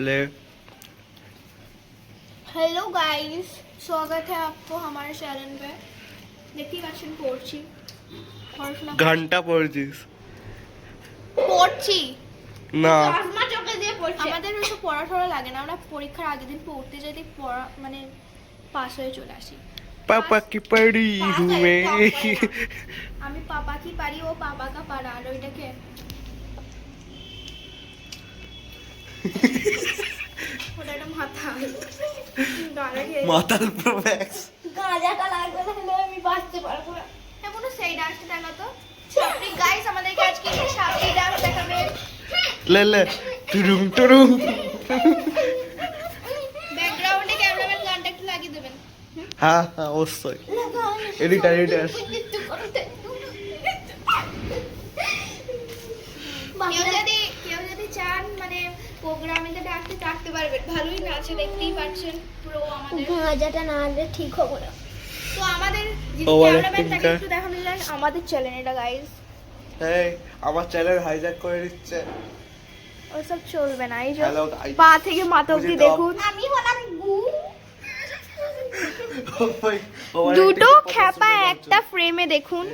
ले hello guys स्वागत है आपको हमारे चैनल पे দেখতেই পাচ্ছেন পড়ছি পড়াশোনা ঘন্টা পড়ছিস পড়ছি না চশমা চোখে দিয়ে পড়ছি আমাদের ওসব পড়া টড়া লাগে না আমরা পরীক্ষার আগের দিন পড়তে যদি পড়া মানে পাস হয়ে চলে আসি पापा की पड़ी हूँ मैं আমি পাপা কি পারি ও পাপা কা পারা আর ওইটাকে মাথার উপর সেই ডান্সটা দেখা তো আপনি গাইস আমাদেরকে আজকে সাপটি ডান্স দেখাবেন। লে টুরুম টুরুম। ব্যাকগ্রাউন্ডে ক্যামেরাম্যান গানটা লাগিয়ে দেবেন। হ্যাঁ হ্যাঁ অবশ্যই। এডিটার এডিটার ডাকতে পারবেন। ভালোই নাচে দেখতেই পাচ্ছেন পুরো আমাদের। গাঁজাটা না আনলে ঠিক হব না। তো আমাদের যিনি Over ক্যামেরাম্যান acting তাকে টা- একটু দেখানো যায় আমাদের চ্যানেল এটা গাইস এই আমার চ্যানেল হাইজ্যাক করে দিচ্ছে ওসব চলবে না এই যে পা থেকে মাথা দাও। দেখুন। আমি হলাম গু। দুটো খ্যাপা একটা ফ্রেমে দেখুন।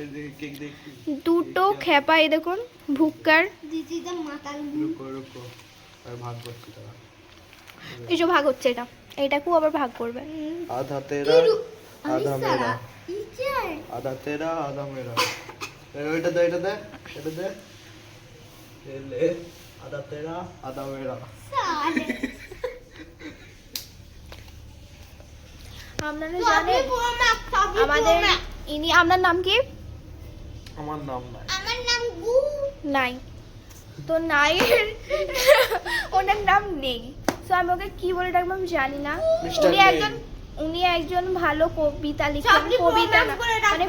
দুটো খ্যাপা এই দেখুন ভুক্কার। দ্য মাতাল এই যে ভাগ হচ্ছে এটা। এটাকেও আবার ভাগ করবে। আধা তেরা আধা মেরা আধা তেরা আধা মেরা এটা দে এটা দে এটা দে। এলে আধা তেরা আধা মেরা আমাদের ইনি আপনার নাম কি? আমার নাম নাই। আমার নাম গু। নাই। তো নাইয়ের ওনার নাম নেই। তো আমি ওকে কি বলে ডাকবো আমি জানি না। উনি একজন উনি একজন ভালো কবিতা লিখেন কবিতা মানে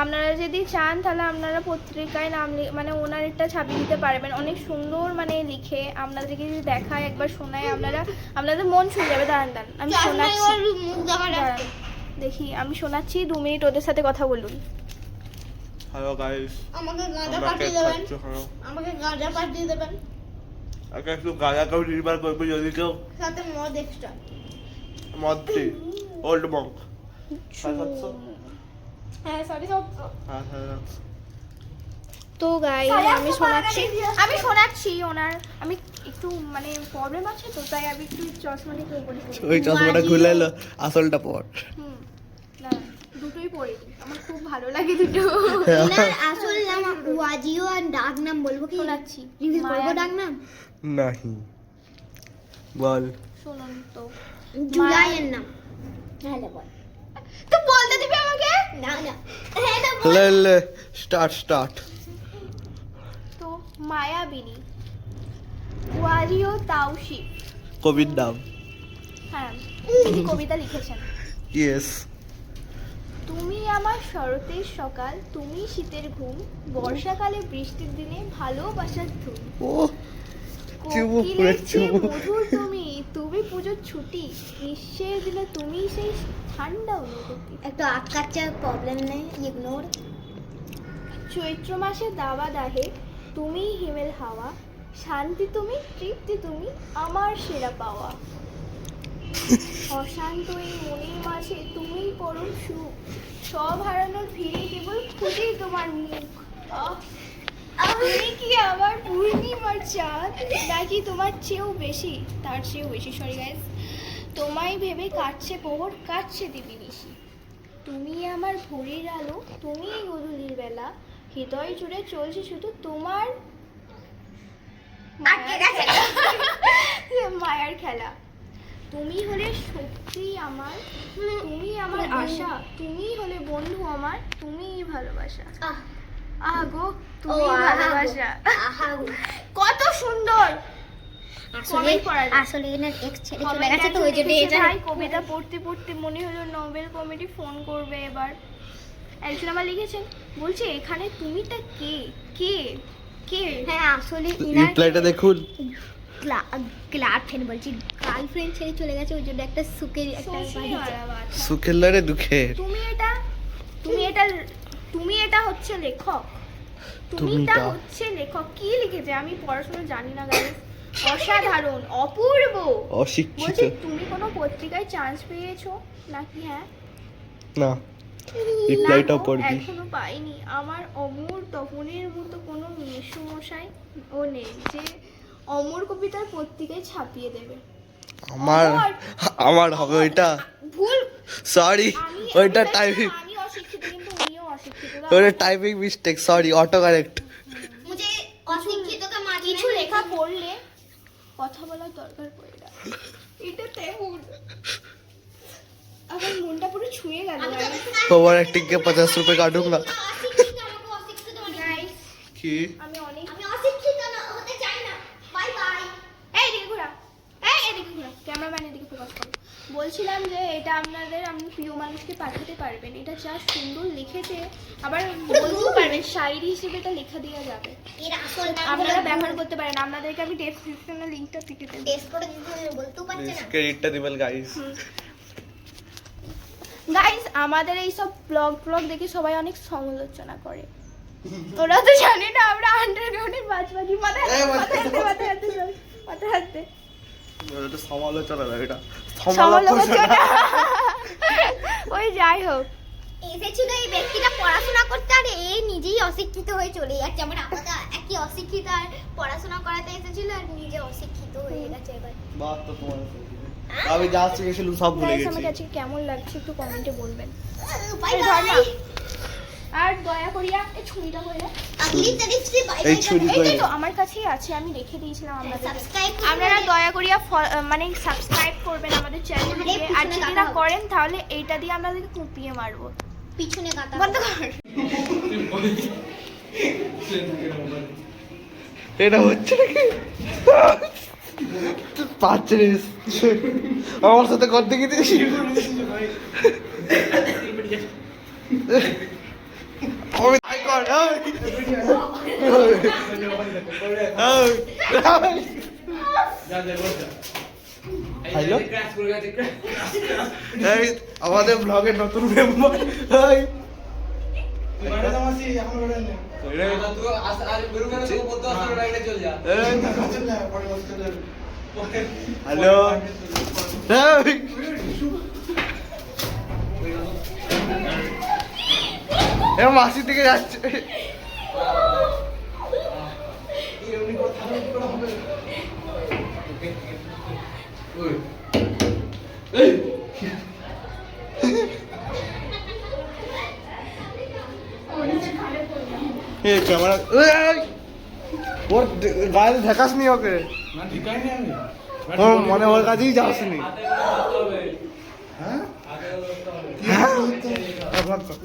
আপনারা যদি চান তাহলে আপনারা পত্রিকায় নাম মানে ওনার একটা ছাপি দিতে পারবেন। অনেক সুন্দর মানে লিখে আপনাদেরকে যদি দেখায় একবার শোনায় আপনারা আপনাদের মন ছুঁয়ে যাবে। দাঁড়ান দাঁড়ান আমি শোনাচ্ছি। দেখা দাঁড়ান। দেখি আমি শোনাচ্ছি দু মিনিট ওদের সাথে কথা বলুন। হ্যালো গাইস আমাকে গাঁজা পাঠিয়ে দেবেন। আমাকে গাঁজা পাঠিয়ে দেবেন। আগে একটু গাঁজা কেউ নির্মাণ করবে যদি কেউ। সাথে মদ এক্সট্রা মদ্রি ওল্ড মঙ্ক হ্যাঁ সরি হ্যাঁ হ্যাঁ তো গাই আমি শোনাচ্ছি। আমি শোনাচ্ছি ওনার। আমি একটু মানে প্রবলেম আছে তো তাই আমি একটু চশমাটা কেউ করি ওই চশমাটা খুলে এলো আসলটা পর। হুম না দুটোই পড়ি। আমার খুব ভালো লাগে দুটো। আসল নাম ওয়াজিও আর ডাক নাম বলব কি? শোনাচ্ছি। রিভিউ করব ডাক নাম? নাহি। বল। শুনুন তো। জুলাইয়ের নাম। হ্যালো বল। তো বলতে দিবি আমাকে? না না। হ্যাঁ না বল। লে লে স্টার্ট স্টার্ট। তো মায়াবিনী ওয়ারিও তাওশিফ। কবির নাম। হ্যাঁ তিনি কবিতা লিখেছেন। ইয়েস। তুমি আমার শরতের সকাল তুমি শীতের ঘুম বর্ষাকালে বৃষ্টির দিনে ভালোবাসার ধুম। ও চুমু কোকিলের চুমু। তুমি তুমি পুজোর ছুটি। গ্রীষ্মের দিনে তুমি সেই ঠান্ডা অনুভূতি। একটু আটকাচ্ছে প্রবলেম নেই ইগনোর চৈত্র মাসে দাবা দাহে তুমি হিমেল হাওয়া। শান্তি তুমি তৃপ্তি তুমি আমার সেরা পাওয়া। অশান্ত এই মনের মাঝে তুমি পরম সুখ। সব হারানোর ভিড়ে কেবল খুঁজে তোমার মুখ। আহ, তুমি কি আমার পূর্ণিমার চাঁদ? নাকি তোমার চেয়েও বেশি? তার চেয়েও বেশি সরি গাইস তোমায় ভেবে কাটছে প্রহর কাটছে দিবি নিশি। তুমি আমার ভোরের আলো তুমি গধূলির বেলা। হৃদয় জুড়ে চলছে শুধু তোমার মায়ার খেলা। তুমি হলে শক্তি আমার তুমি আমার আশা তুমি হলে বন্ধু আমার তুমিই ভালোবাসা। আহ আহ গো ও তুমি ভালোবাসা। আহা কত সুন্দর! আসলে। আসলে এনার এক্স ছেড়ে চলে গেছে তো ওই জন্য এটা কবিতা পড়তে পড়তে মনে হলো নোবেল কমিটি ফোন করবে এবার। একজন আমার লিখেছেন বলছে এখানে তুমিটা কে? কে? কে? হ্যাঁ আসলে ইনার রিপ্লাইটা দেখুন। ক্লাব ফ্রেন্ড বলছি গার্লফ্রেন্ড ছেড়ে চলে গেছে ওই জন্য একটা সুখের একটা। সুখের লড়ে দুঃখের। তুমি এটা তুমি এটা তুমি এটা হচ্ছে লেখক। তুমিটা। হচ্ছে লেখক। কি লিখেছে? আমি পড়াশোনা জানি না গাইস অসাধারণ অপূর্ব। অশিক্ষিত। বলছি তুমি কোনো পত্রিকায় চান্স পেয়েছ? নাকি হ্যাঁ? না। গো, পড়বি এখনও পাইনি। আমার অমর তপনের মতো কোনো মেসমশাই ও নেই যে অমর কবিতার পত্রিকায় ছাপিয়ে দেবে। আমার আমার হবে ওইটা ভুল সরি ওইটা টাইপিং আমি অশিক্ষিত কিন্তু উনিও অশিক্ষিত ওইটা typing mistake sorry auto correct মুঝে অশিক্ষিত কা মাঝে কিছু লেখা পড়লে কথা বলার দরকার পড়ে না এটা তেমন আমার মনটা পুরো ছুঁয়ে গেল আমি guys. তো ओवर एक्टिंग के पचास रुपए काटूंगा অশিক্ষিত আমাকে আবার হিসেবে এটা লেখা দেওয়া যাবে। এর আসল নাম আপনারা ব্যবহার করতে পারেন আপনাদেরকে আমি ডেসক্রিপশনে লিংকটা দেব। না। ক্রেডিটটা দিবেন গাইস গাইস আমাদের এই সব ব্লগ ব্লগ দেখে সবাই অনেক সমালোচনা করে। তোরা তো জানি না আমরা আন্ডারগ্রাউন্ডে বাজবাজি মাথায় মাথায় হাতে হাতে সমালোচনা এটা সমালোচনা। ওই যাই হোক। এসেছিল এই ব্যক্তিটা পড়াশোনা করতে আর এ নিজেই অশিক্ষিত হয়ে চলে যাচ্ছে। আমার আপাতত একই অশিক্ষিত আর পড়াশোনা করাতে এসেছিল আর নিজে অশিক্ষিত হয়ে গেছে এবার। বাহ তো তোমার হ্যাঁ? আমি যা শিখেছিলাম সব ভুলে গেছি। আমার কাছে কেমন লাগছে একটু কমেন্টে বলবেন। বাই বাই আর দয়া করিয়া এই ছুরিটা কইরা এই ছুরি আমার কাছেই আছে আমি রেখে দিয়েছিলাম হ্যাঁ, আপনাদের সাবস্ক্রাইব আপনারা দয়া করিয়া মানে সাবস্ক্রাইব করবেন আমাদের চ্যানেলকে আর যদি না করেন তাহলে এইটা দিয়ে আমাদেরকে কুপিয়ে মারবো। পিছনে কাটা বন্ধ কর। এটা হচ্ছে নাকি পাচ্ছে রে। আমার সাথে করতে গিয়ে দিয়েছি এই আমাদের ব্লগের নতুন মেম্বার এই হ্যালো এ মাসি থেকে যাচ্ছে। এ ক্যামেরা ওর গায়ে ঢেকাস নি ওকে। মনে ওর কাছেই যাসনি হ্যাঁ? হ্যাঁ vlog কর।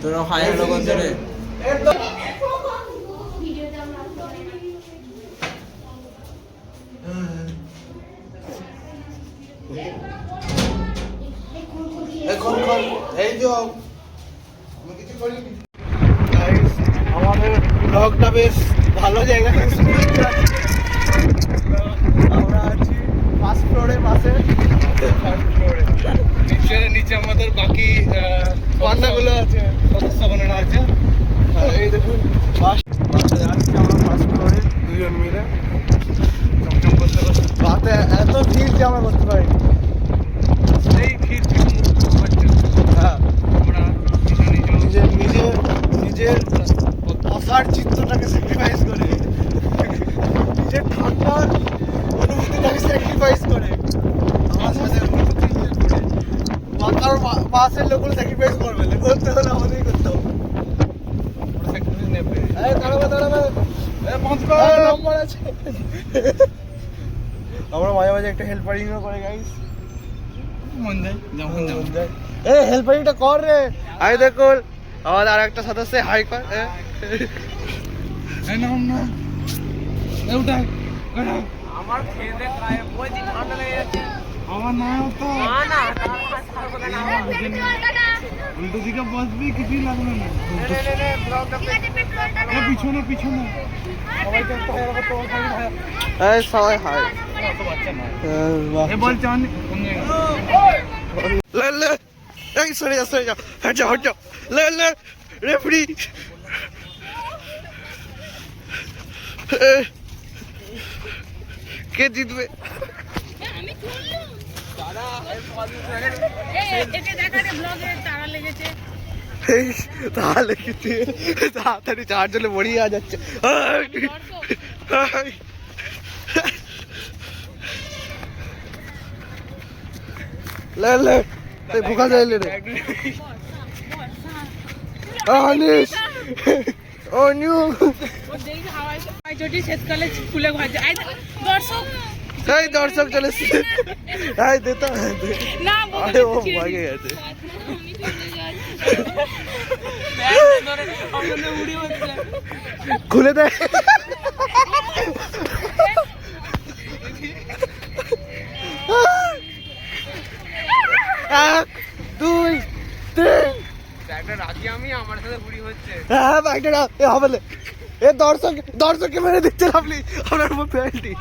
তোরা হাই করছে রে? এখন এই যে ব্লগটা বেশ ভালো জায়গা থেকে শুরু আমরা আছি ফার্স্ট ফ্লোরে পাশে। নিচে নিচে আমাদের বাকি পান্নাগুলো আছে। সদস্যগণেরা আছে। এই দেখুন বাস বাসে যাচ্ছি আমরা ফার্স্ট ফ্লোরে দুজন মিলে। চমচম করতে করতে। রাতে এত ভিড় যে আমরা করতে পারিনি সেই ভিড় থেকে মুক্ত হচ্ছে হ্যাঁ আমরা নিজের নিজের নিজের আশার চিত্রটাকে স্যাক্রিফাইস করে নিজের ঠান্ডার অনুভূতিটাকে স্যাক্রিফাইস করে আমার সাথে অনুভূতি ইয়ে করে বা- কারণ পা- পাশের লোকগুলো স্যাক্রিফাইস করবে না করতে হলে আমাদেরই করতে হবে এই দাঁড়াবে দাঁড়াবে এই, নম্বর আছে আমরা মাঝে মাঝে একটা হেল্পারিংও করে গাইস মন যায় যেমন যেমন এ হেল্পারিংটা কর রে। আই দেখুন আমাদের আর একটা সদস্য হাই কর এ। এই না উঠাই উঠাই। আমার খেয়ে দেখ গায়ে বলছি ঠান্ডা লেগে যাচ্ছে উল্টো দিকে বসবি কিছুই লাগবে না এ, পিছনে পিছনে এই সবাই হাই এ বলছে অনেক লে লে এই সরে যা সরে যা হট যা হট যা লে লে রেফারি কে জিতবে এই, তাড়াতাড়ি চার জলে মরিয়ে যাচ্ছে আই, আই। লে লে এই ভুকা যাইলে রে আনিস ও নিউ ফুলে ঘর যায় দর্শক এই দর্শক চলে এসছে। এই দে তো দে। না আরে ও ভাগে গেছে। খুলে দে। এক দুই তিন। হ্যাঁ বাইকটা না এ হবে এ দর্শক দর্শককে মেরে দিচ্ছে আপনি আপনার উপর পেনাল্টি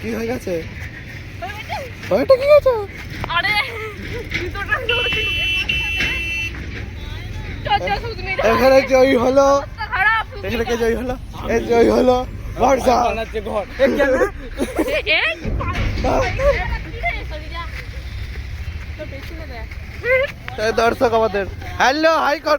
কি হয়ে গেছে? হয়ে ওইটা কি হয়েছে আরে এখানে জয়ী হলো। এখানে কে জয়ী হলো? এ জয়ী হলো বর্ষা। এ এ সরি যা। তো পেছনে দেখ। এই দর্শক আমাদের। হ্যালো হাই কর।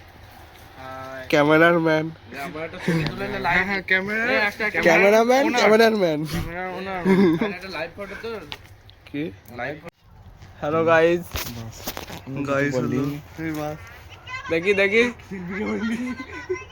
ক্যামেরাম্যান। হ্যাঁ হ্যাঁ ক্যামেরাম্যান ক্যামেরাম্যান। লাইভ কি? হ্যালো গাইস গাইস দেখি দেখি।